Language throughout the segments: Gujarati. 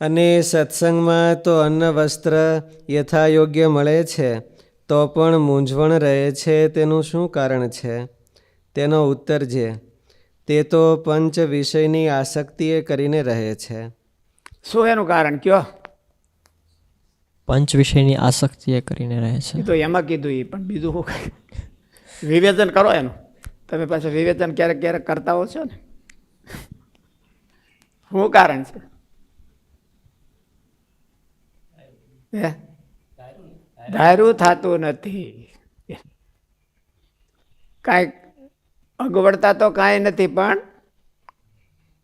અને સત્સંગમાં તો અન્ન વસ્ત્ર યથાયોગ્ય મળે છે તો પણ મૂંઝવણ રહે છે તેનું શું કારણ છે? તેનો ઉત્તર જે તે તો પંચ વિષયની આસક્તિએ કરીને રહે છે. શું એનું કારણ કયો? પંચ વિષયની આસક્તિએ કરીને રહે છે. એ તો એમાં કીધું એ પણ બીજું શું વિવેચન કરો એનું. તમે પાછું વિવેચન ક્યારેક ક્યારેક કરતા હો છો ને? શું કારણ છે? હે? ધાર્યું થતું નથી. કાંઈ અગવડતા તો કાંઈ નથી, પણ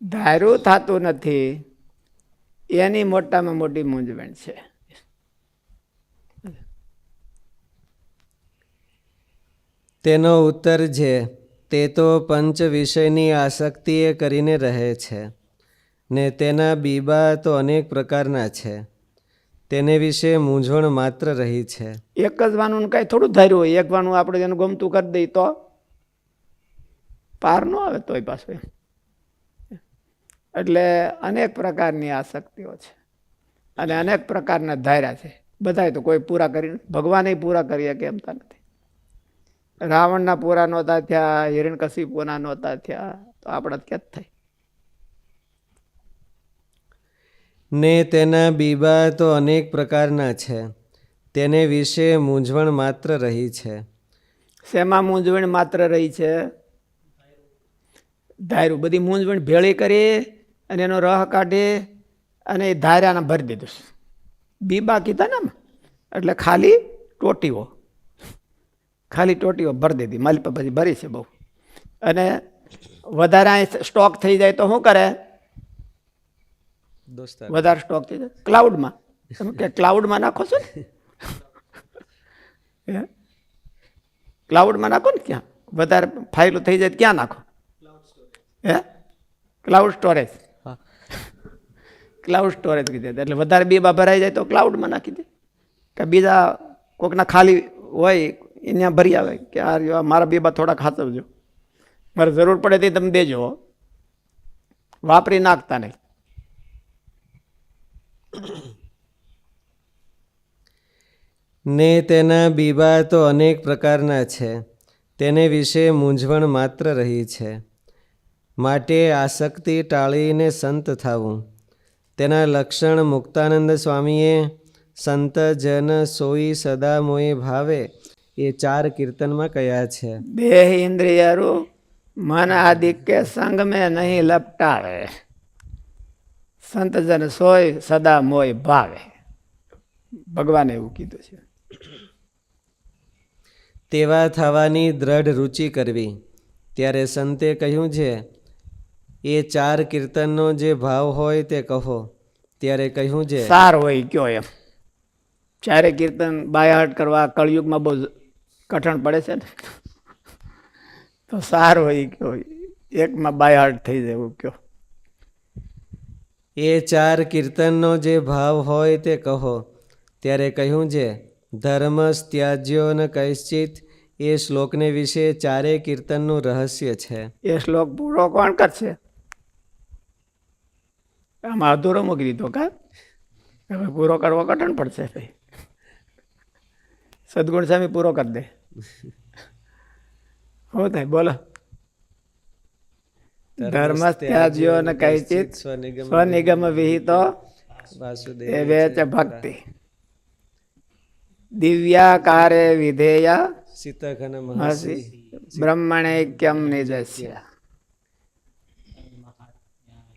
ધારું થતું નથી. એની મોટામાં મોટી મૂંઝવણ છે. તેનો ઉત્તર છે, તે તો પંચ વિષયની આસક્તિએ કરીને રહે છે, ને તેના બીબા તો અનેક પ્રકારના છે. તેને વિશે મૂંઝવણ માત્ર રહી છે. એક જ વાનું કાંઈ થોડું ધાર્યું હોય. એક વાનું આપણે એનું ગમતું કરી દઈએ તો પાર ન આવે તોય પાછું એટલે અનેક પ્રકારની આસક્તિઓ છે. અને અનેક પ્રકારના ધાર્યા છે. બધાય તો કોઈ પૂરા કરી ભગવાને પૂરા કરી કે એમતા નથી. રાવણના પૂરા નહોતા થયા હિરણ્યકશિપુના નહોતા થયા, તો આપણા ક્યાં થાય? ને તેના બીબા તો અનેક પ્રકારના છે. તેને વિશે મૂંઝવણ માત્ર રહી છે. શેમાં મૂંઝવણ માત્ર રહી છે? ધાર્યું બધી મૂંઝવણ ભેળી કરી અને એનો રહ કાઢી અને એ ધાર્યાને ભરી દીધું બીબા કીધા ને. એટલે ખાલી ટોટીઓ. ખાલી ટોટીઓ ભરી દીધી મારી પછી ભરી છે બહુ. અને વધારે સ્ટોક થઈ જાય તો શું કરે? વધારે સ્ટોક થઈ જાય ક્લાઉડમાં તમે કે ક્લાઉડમાં નાખો છો ને? હે? ક્લાઉડમાં નાખો ને ક્યાં? વધારે ફાઇલો થઈ જાય ક્યાં નાખો? હે? ક્લાઉડ સ્ટોરેજ હા. ક્લાઉડ સ્ટોરેજ કીધે એટલે વધારે બીબા ભરાઈ જાય તો ક્લાઉડમાં નાખી દે. કે બીજા કોકના ખાલી હોય એને ભરી આવે. કે આ રહ્યો, મારા બીબા થોડાક હાચવજો. મારે જરૂર પડે તે તમે દેજો વાપરી નાખતા નહીં. ને તેના બીબા તો અનેક પ્રકારના છે. તેને વિશે મૂંઝવણ માત્ર રહી છે. માટે આસક્તિ ટાળીને સંત થવું. તેના લક્ષણ મુક્તાનંદ સ્વામીએ, સંત જન સોઈ સદા મોએ ભાવે, એ ચાર કીર્તનમાં કયા છે. બે ઇન્દ્રિયરું મન આદિ કે સંગ નહીં લપટાવે. સંતજન સોય સદા મોય ભાવે. ભગવાને એવું કીધું છે. તેવા થવાની દ્રઢ રુચિ કરવી. ત્યારે સંતે કહ્યું છે એ ચાર કીર્તનનો જે ભાવ હોય તે કહો. ત્યારે કહ્યું છે સાર હોય કયો એમ. ચારે કીર્તન બાયાહટ કરવા કળયુગમાં બહુ કઠણ પડે છે ને. તો સાર હોય કયો એકમાં બાયાહટ થઈ જાય એવું કયો એ ચાર કીર્તનનો જે ભાવ હોય તે કહો. ત્યારે કહ્યું છે ધર્મ ત્યાજ્યો ન કૈશ્ચિત. એ શ્લોકને વિશે ચારેય કીર્તનનું રહસ્ય છે. એ શ્લોક પૂરો કોણ કરશે? આમાં અધૂરો મૂકી દીધો કા? હવે પૂરો કરવો કઠણ પડશે ભાઈ. સદગુણ સ્વામી પૂરો કરી દે. હો થાય બોલો. ધર્મ ત્યાજ્યો ન કૈચિત સ્વનિગમ સ્વનિગમ વિહિતો વાસુદેવે ચ ભક્તિ. દિવ્યાકારે વિધેય સીતઘન હસી બ્રહ્મણૈક્યમ નિજસ્ય.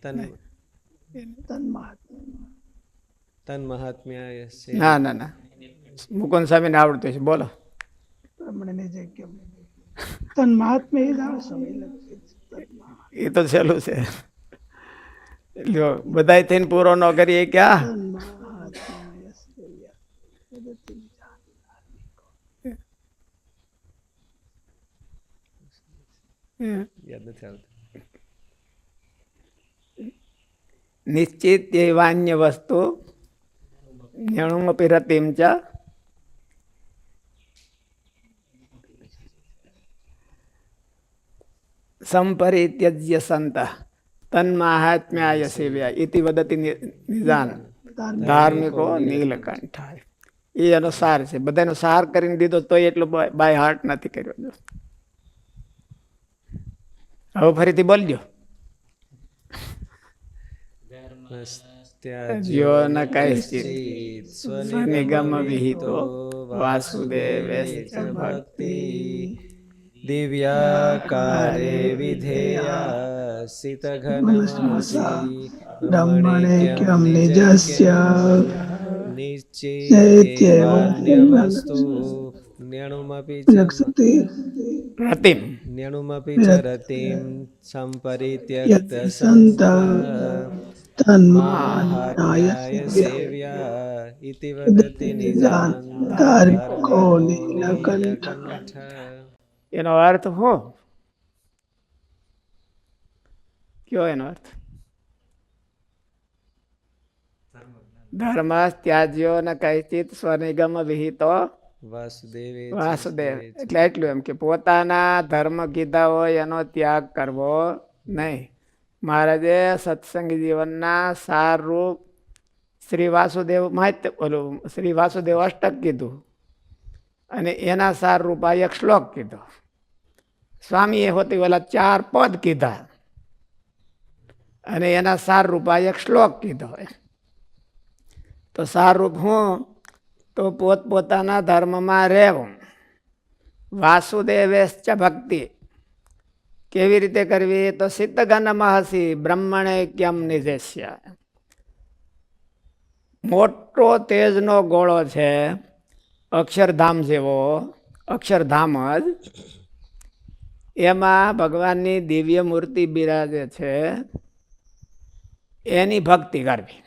તન તન મહાત્મ્ય ના ના ના. મુકુંદ સ્વામીને આવડતું છે બોલો. તન મહાત્મ્ય એ જ આવે સ્વામી એ તો સહેલું છે. લ્યો બધાય થઈને પૂરો ન કરીએ ક્યાં? નિશ્ચિત એવાન્ય વસ્તુ ન્યણુમપી રતિમ ચ. સંપરિત્યજ્ય સંત તન્માહાત્મ્યાય સેવ્યા ઇતિ વદતિ નિદાન ધાર્મિકો નીલકંઠ એ એનો સાર છે બધાનો સાર કરીને દીધો તો એટલો બાય હાર્ટ નથી કર્યો જો. હવે ફરીથી બોલજો જ્યો ન કૈશ્ચિત સ્વનિગમ વિહિતો વાસુદેવ ભક્તિ દિવ્યાકારે વિધેયા સિતઘનમસી બ્રહ્મણેક્યમ નિજસ્ય નિશ્ચિતેવાન્યવસ્તુ ન્યણુમપી ચ રક્ષતિ રતિમ ન્યણુમપી ચ રતિમ સંપરિત્યક્ત સંત માહાત્મ્યાય તન્માય સેવ્યા ઇતિ એનો અર્થ હો? કયો એનો અર્થ? ધર્મ ત્યાજ્યો ન કૈચિત સ્વનિગમ વિહિતો વાસુદેવે વાસુદેવ. એટલે એટલું એમ કે પોતાના ધર્મ કીધા હોય એનો ત્યાગ કરવો નહીં. મહારાજે સત્સંગ જીવનના સારરૂપ શ્રી વાસુદેવ માહિત્ય ઓલું શ્રી વાસુદેવ અષ્ટક કીધું. અને એના સાર રૂપા એક શ્લોક કીધો. સ્વામીએ હોતી ઓલા ચાર પદ કીધા. અને એના સાર રૂપા એક શ્લોક કીધો. તો સારરૂપ હું તો પોતપોતાના ધર્મમાં રહેવું. વાસુદેવેશ્ચ ભક્તિ. કેવી રીતે કરવી? તો સિદ્ધગન મહસી બ્રહ્મણે કેમ નિજેશ્ય મોટો તેજનો ગોળો છે. અક્ષરધામ જેવો અક્ષરધામ જ. એમાં ભગવાનની દિવ્ય મૂર્તિ બિરાજે છે. એની ભક્તિ કરવી.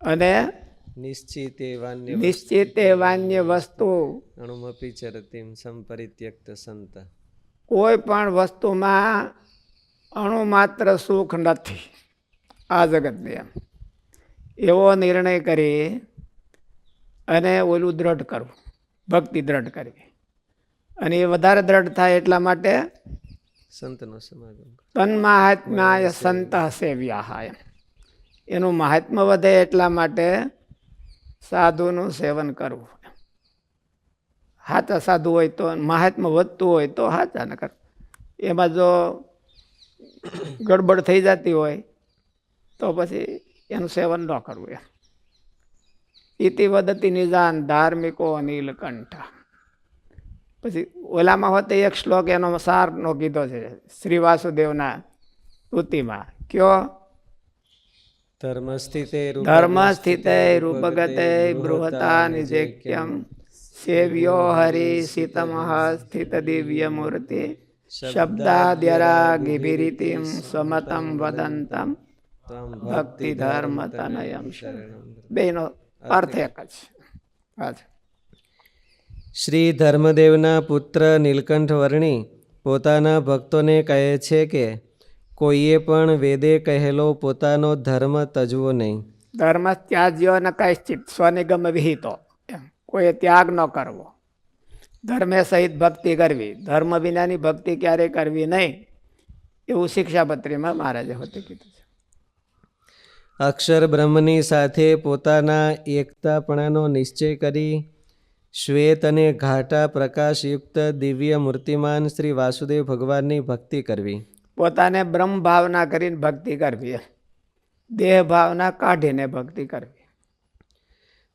અને નિશ્ચિતે વાન્ય નિશ્ચિત વાન્ય વસ્તુ. અણુમપી ચરતિમ સંપરિત્યક્ત સંત. કોઈ પણ વસ્તુમાં અણુ માત્ર સુખ નથી. આ જગતને એમ. એવો નિર્ણય કરી અને ઓલું દ્રઢ કરવું ભક્તિ દ્રઢ કરવી. અને એ વધારે દ્રઢ થાય એટલા માટે સંતનો સમાગમ. તન્માહાત્મ્યાય સંત સેવ્યા એમ એનું મહાત્મ્ય વધે એટલા માટે સાધુનું સેવન કરવું હાચા સાધુ હોય તો મહાત્મ્ય વધતું હોય તો હાચા ન કર. એમાં જો ગડબડ થઈ જતી હોય તો પછી એનું સેવન ન કરવું એમ. ઇતિ વદતિ નિજાન ધાર્મિકો નીલકંઠ પછી ઓલામાં હોતે એક શ્લોક એનો સારનો કીધો છે શ્રી વાસુદેવના સ્તુતિમાં કયો ધર્મ સ્થિતે ધર્મ સ્થિતે રૂપગતે બૃહતા નિજેક્યમ સેવ્યો હરિ સીતમહ સ્થિત દિવ્ય મૂર્તિ શબ્દાદ્યરા ગિભિરીતિમ સ્વમતમ વદંતમ ભક્તિ ધર્મ તનયમ બેનો અર્થ એક જ. શ્રી ધર્મદેવના પુત્ર નીલકંઠ વર્ણી પોતાના ભક્તોને કહે છે કે કોઈએ પણ વેદે કહેલો પોતાનો ધર્મ તજવો નહીં. ધર્મ ત્યાજ્યો ન કૈશ્ચિત સ્વનિગમ વિહિતો. એમ. કોઈ ત્યાગ ન કરવો. ધર્મે સહિત ભક્તિ કરવી. ધર્મ વિનાની ભક્તિ ક્યારેય કરવી નહીં? એવું શિક્ષાપત્રીમાં મહારાજે હોતે કીધું છે. અક્ષર બ્રહ્મની સાથે પોતાના એકતાપણાનો નિશ્ચય કરી શ્વેત અને ઘાટા પ્રકાશયુક્ત દિવ્ય મૂર્તિમાન શ્રી વાસુદેવ ભગવાનની ભક્તિ કરવી. પોતાને બ્રહ્મ ભાવના કરીને ભક્તિ કરવી. દેહ ભાવના કાઢીને ભક્તિ કરવી.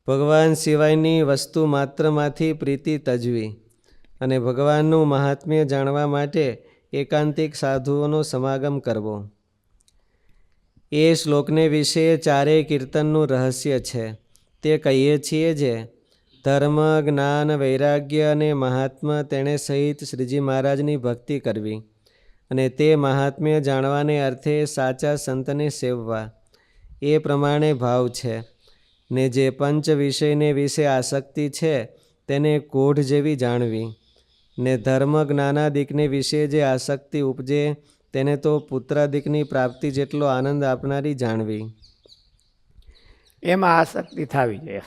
ભગવાન સિવાયની વસ્તુ માત્રમાંથી પ્રીતિ તજવી અને ભગવાનનું મહાત્મ્ય જાણવા માટે એકાંતિક સાધુઓનો સમાગમ કરવો. એ શ્લોકને વિશે ચારેય કીર્તનનું રહસ્ય છે. તે કહીએ છીએ જે, ધર્મ, જ્ઞાન, વૈરાગ્ય અને મહાત્મા તેણે સહિત શ્રીજી મહારાજની ભક્તિ કરવી અને તે મહાત્મ્ય જાણવાને અર્થે સાચા સંતને સેવવા. એ પ્રમાણે ભાવ છે ને જે પંચ વિષયને વિશે આસક્તિ છે તેને કોઢ જેવી જાણવી ને ધર્મ જ્ઞાનાદિકને વિશે જે આસક્તિ ઉપજે તેને તો પુત્રાદિકની પ્રાપ્તિ જેટલો આનંદ આપનારી જાણવી. એમાં આસક્તિ થવી જોઈએ.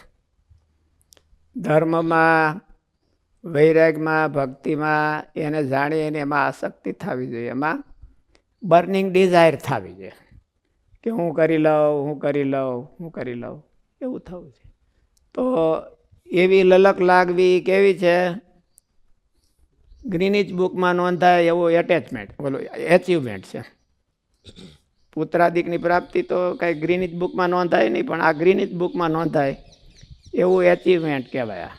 ધર્મમાં, વૈરાગમાં, ભક્તિમાં એને જાણી અને એમાં આસક્તિ થવી જોઈએ. એમાં બર્નિંગ ડિઝાયર થવી જોઈએ કે હું કરી લઉં, હું કરી લઉં, હું કરી લઉં. એવું થવું છે તો એવી લલક લાગવી કેવી છે? ગ્રીનિજ બુકમાં નોંધાય એવું એટેચમેન્ટ બોલો એચિવમેન્ટ છે. પુત્રાદિકની પ્રાપ્તિ તો કાંઈ ગ્રીનિચ બુકમાં નોંધાય નહીં, પણ આ ગ્રીનિચ બુકમાં નોંધાય એવું એચિવમેન્ટ કહેવાય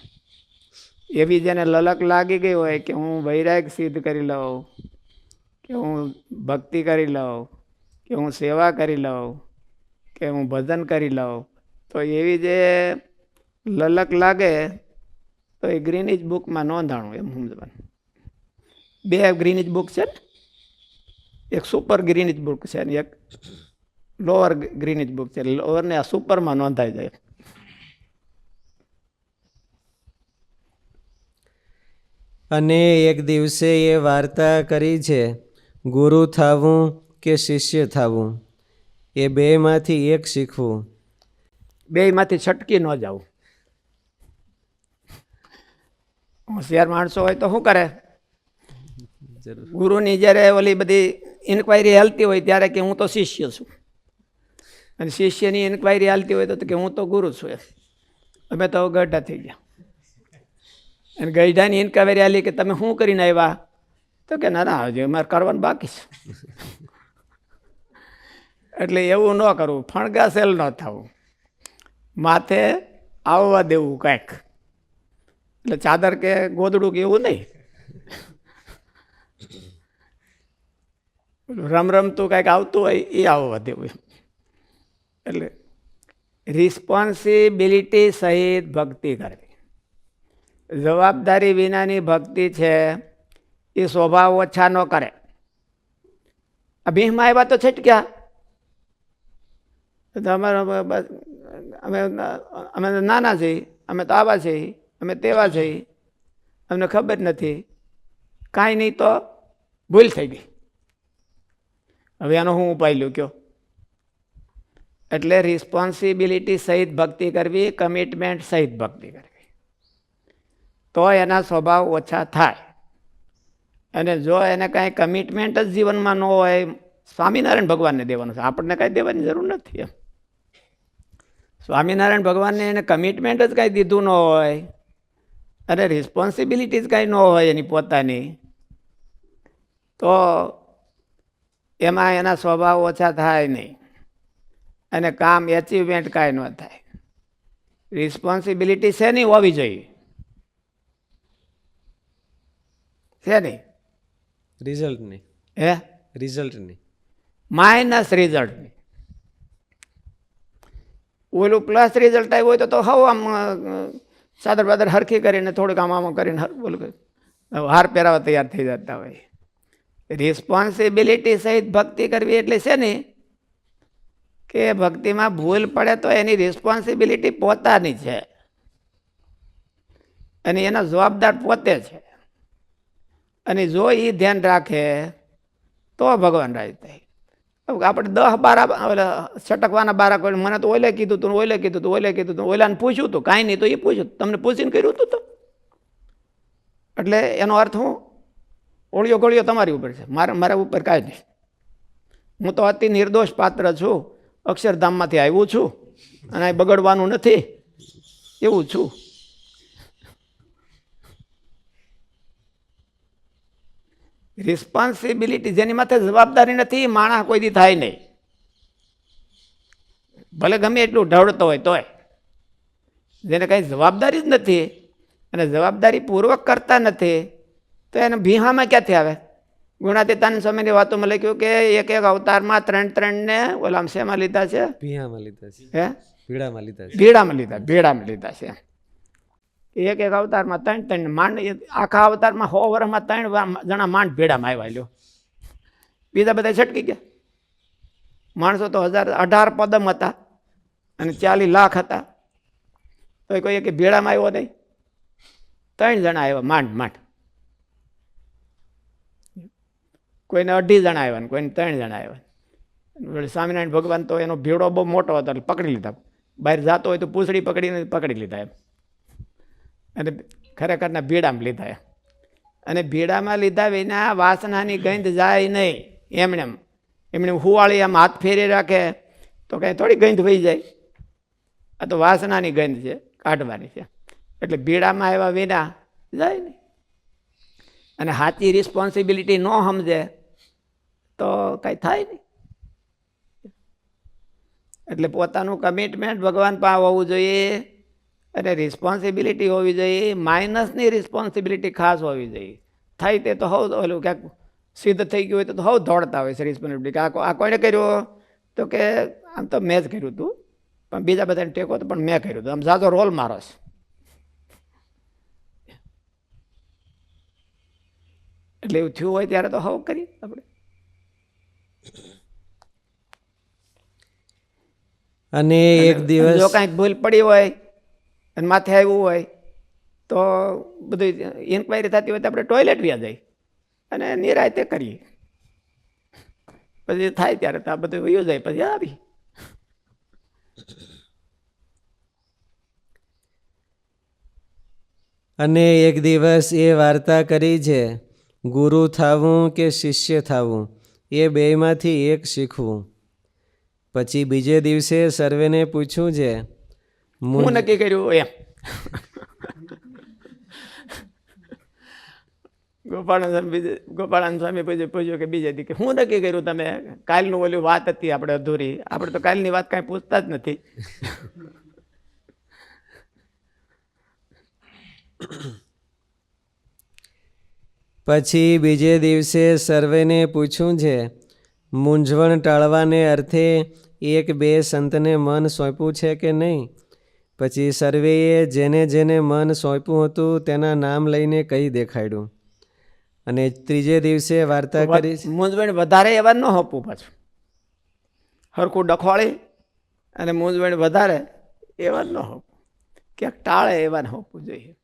એવી જેને લલક લાગી ગઈ હોય કે હું વૈરાગ સિદ્ધ કરી લઉં, કે હું ભક્તિ કરી લઉં, કે હું સેવા કરી લઉં, કે હું ભજન કરી લઉં, તો એવી જે લલક લાગે તો એ ગ્રીનિજ બુકમાં નોંધાણું એમ સમજવાનું બે ગ્રીનિજ બુક છે ને? એક સુપર ગ્રીનિજ બુક છે અને એક લોઅર ગ્રીનિજ બુક છે. લોઅરને આ સુપરમાં નોંધાઈ જાય. અને એક દિવસે એ વાર્તા કરી છે ગુરુ થવું કે શિષ્ય થવું? એ બેમાંથી એક શીખવું. બેયમાંથી છટકી ન જાવું હોશિયાર માણસો હોય તો શું કરે? ગુરુની જ્યારે ઓલી બધી ઇન્ક્વાયરી હાલતી હોય ત્યારે કે હું તો શિષ્ય છું. અને શિષ્યની ઇન્ક્વાયરી હાલતી હોય તો કે હું તો ગુરુ છું એમ. અમે તો ગઢા થઈ ગયા. અને ગઢાની ઇન્ક્વાયરી હાલી કે તમે શું કરીને આવ્યા? તો કે ના ના, હજી અમારે કરવાનું બાકી છે. એટલે એવું ન કરવું ફણગાસેલ ન થવું. માથે આવવા દેવું કાંઈક. એટલે ચાદર કે ગોદડું કે એવું નહીં. રમ રમતું કાંઈક આવતું હોય, એ આવવા દેવું એટલે રિસ્પોન્સિબિલિટી સહિત ભક્તિ કરવી. જવાબદારી વિનાની ભક્તિ છે, એ સ્વભાવ ઓછા ન કરે. આ ભીમમાં આવ્યા તો છટક્યા. તો બસ, અમે અમે તો નાના છીએ, અમે તો આવા છીએ, અમે તેવા છીએ. અમને ખબર નથી. કાંઈ નહીં તો ભૂલ થઈ ગઈ. હવે આનો હું ઉપાય લ્યો કયો એટલે રિસ્પોન્સિબિલિટી સહિત ભક્તિ કરવી કમિટમેન્ટ સહિત ભક્તિ કરવી. તો એના સ્વભાવ ઓછા થાય. અને જો એને કાંઈ કમિટમેન્ટ જ જીવનમાં ન હોય, સ્વામિનારાયણ ભગવાનને દેવાનું છે. આપણને કાંઈ દેવાની જરૂર નથી એમ. સ્વામિનારાયણ ભગવાનને એને કમિટમેન્ટ જ કાંઈ દીધું ન હોય, અને રિસ્પોન્સિબિલિટી જ કાંઈ ન હોય એની પોતાની, તો એમાં એના સ્વભાવ ઓછા થાય નહીં. અને કામ એચિવમેન્ટ કાંઈ ન થાય. રિસ્પોન્સિબિલિટી શેની હોવી જોઈએ. શેની રિઝલ્ટની હે? રિઝલ્ટની માઇનસ રિઝલ્ટની ઓલું પ્લસ રિઝલ્ટ આવ્યું હોય તો તો હવ આમ સાદર બાદર હરખી કરીને થોડુંક આમ આમ કરીને ઓલું હાર પહેરાવા તૈયાર થઈ જતા હોય. રિસ્પોન્સિબિલિટી સહિત ભક્તિ કરવી એટલે છે ને કે ભક્તિમાં ભૂલ પડે તો એની રિસ્પોન્સિબિલિટી પોતાની છે. અને એનો જવાબદાર પોતે છે. અને જો એ ધ્યાન રાખે તો ભગવાન રાજ થાય. આપણે દસ બારા છટકવાના બારા કોઈ મને તો ઓલે કીધું તું ઓલે કીધું તું ઓલે કીધું તું ઓલાને પૂછ્યું તું, કાંઈ નહીં તો એ પૂછ્યું તમને પૂછીને કર્યું હતું તો? એટલે એનો અર્થ હું ઓળિયો ગોળિયો તમારી ઉપર છે. મારા મારા ઉપર કાંઈ નહીં. હું તો અતિ નિર્દોષ પાત્ર છું. અક્ષરધામમાંથી આવ્યું છું અને અહીં બગડવાનું નથી. એવું છું. રિસ્પોન્સિબિલિટી જેની માથે જવાબદારી નથી, માણસ કોઈ દી થાય નહીં. ભલે ગમે એટલું ઢળતો હોય તોય. જેને કાંઈ જવાબદારી જ નથી અને જવાબદારી પૂર્વક કરતા નથી તો એને ભીહામાં ક્યાંથી આવે? ગુણાતીતાન સ્વામીની વાતોમાં લખ્યું કે એક એક અવતારમાં ત્રણ ત્રણને ઓલામ શેમાં લીધા છે? ભીહામાં લીધા છે. હે? ભીડામાં લીધા છે. ભીડામાં લીધા ભેડામાં લીધા છે એક એક અવતારમાં ત્રણ ત્રણ માંડ આખા અવતારમાં સો વર્ષમાં ત્રણ જણા માંડ ભેડામાં આવ્યા લ્યો. બીજા બધા છટકી ગયા. માણસો તો હજાર અઢાર પદમ હતા અને ચાલીસ લાખ હતા. તો કોઈ કે ભેડામાં આવ્યો નહીં. ત્રણ જણા આવ્યા માંડ માંડ. કોઈને અઢી જણા આવ્યા ને કોઈને ત્રણ જણા આવ્યા સ્વામિનારાયણ ભગવાન તો એનો ભીડો બહુ મોટો હતો, એટલે પકડી લીધા. બહાર જતો હોય તો પૂછડી પકડીને પકડી લીધા એમ. અને ખરેખરના ભીડામાં લીધા એમ. અને ભીડામાં લીધા વિના વાસનાની ગંધ જાય નહીં. એમણે એમ, એમણે હુવાળી આમ હાથ ફેરી રાખે તો કાંઈ થોડી ગંધ વહી જાય. આ તો વાસનાની ગંધ છે, કાઢવાની છે. એટલે ભીડામાં આવ્યા વિના જાય નહીં. અને સાચી રિસ્પોન્સિબિલિટી ન સમજે. તો કાંઈ થાય નહીં. એટલે પોતાનું કમિટમેન્ટ ભગવાન પાસે હોવું જોઈએ અને રિસ્પોન્સિબિલિટી હોવી જોઈએ માઇનસની રિસ્પોન્સિબિલિટી ખાસ હોવી જોઈએ. થાય તે તો હવ, ઓલું ક્યાંક સિદ્ધ થઈ ગયું હોય તો હવ દોડતા હોય છે રિસ્પોન્સિબિલિટી આ આ કોણે કર્યું? તો કે આમ તો મેં જ કર્યું હતું પણ બીજા બધાને ટેકો તો પણ મેં કર્યું હતું આમ સાચો રોલ મારો છે. એટલે એવું થયું હોય ત્યારે તો હવ કરી આપણે. અને એક દિવસ જો કાંઈક ભૂલ પડી હોય અને માથે આવ્યું હોય તો બધું ઇન્કવાયરી થતી હોય તો આપણે ટોયલેટ વ્યા જાય અને નિરાયતે કરીએ. પછી થાય ત્યારે તો આ બધું વયું જાય પછી આવી. અને એક દિવસ એ વાર્તા કરી છે ગુરુ થવું કે શિષ્ય થવું? એ બેમાંથી એક શીખવું. પછી બીજે દિવસે સર્વેને પૂછ્યું છે હું નક્કી કર્યું એમ. ગોપાળાનંદ સ્વામી બીજે સ્વામી પછી, પૂછ્યું કે બીજે દી કે હું નક્કી કર્યું તમે કાલનું ઓલી વાત હતી આપણે અધૂરી, આપણે તો કાલની વાત કાંઈ પૂછતા જ નથી. પછી બીજે દિવસે સર્વેને પૂછ્યું છે મૂંઝવણ ટાળવાને અર્થે એક બે સંતને મન સોંપ્યું છે કે નહીં? પછી સર્વેએ જેને જેને મન સોંપ્યું હતું તેના નામ લઈને કહી દેખાડ્યું. અને ત્રીજે દિવસે વાર્તા કરી. મૂંઝવણ વધારે એવા ન આપવું પાછું. હરખું ડખવાળી અને મૂંઝવણ વધારે એવા ન હોપવું. ક્યાંક ટાળે એવા ન આપવું જોઈએ.